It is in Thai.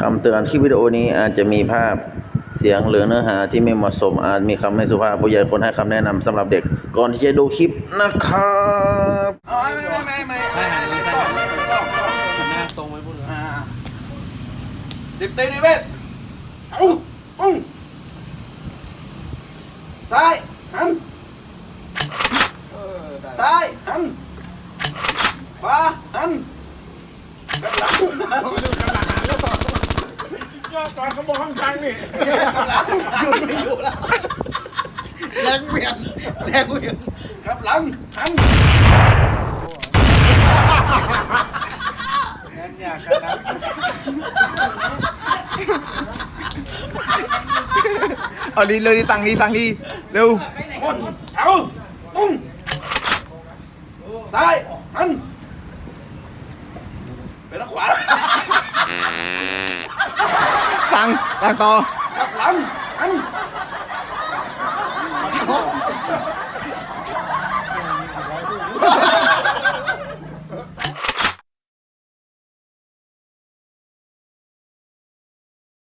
คำเตือนคลิปวิดีโอนี้อาจจะมีภาพเสียงหรือเนื้อหาที่ไม่เหมาะสมอาจมีคำไม่สุภาพผู้ใหญ่ควรให้คำแนะนำสำหรับเด็ก ก่อนที่จะดูคลิปนะครับไม่ไม่ไม่ไม่ไม่ไม่ซ่อมไม่ซ่อมซ่อมหน้าตรงไว้พูดเลยสิบตีนิเวศเอาปุ้งซ้ายหันซ้ายหันขวาหันกำลัง ยอดก่อนเขาบอกคำสั่งนี่กำลังหยุดไม่อยู่แล้วแรงเวียนแรงเวียนกำลังหันงั้นอยากกันนะเอาดีเลยดีสั่งดีสั่งดีเร็วหมดเอาปุ้งซ้ายหันไปทางขวา đang đang to Cặp lắm anh.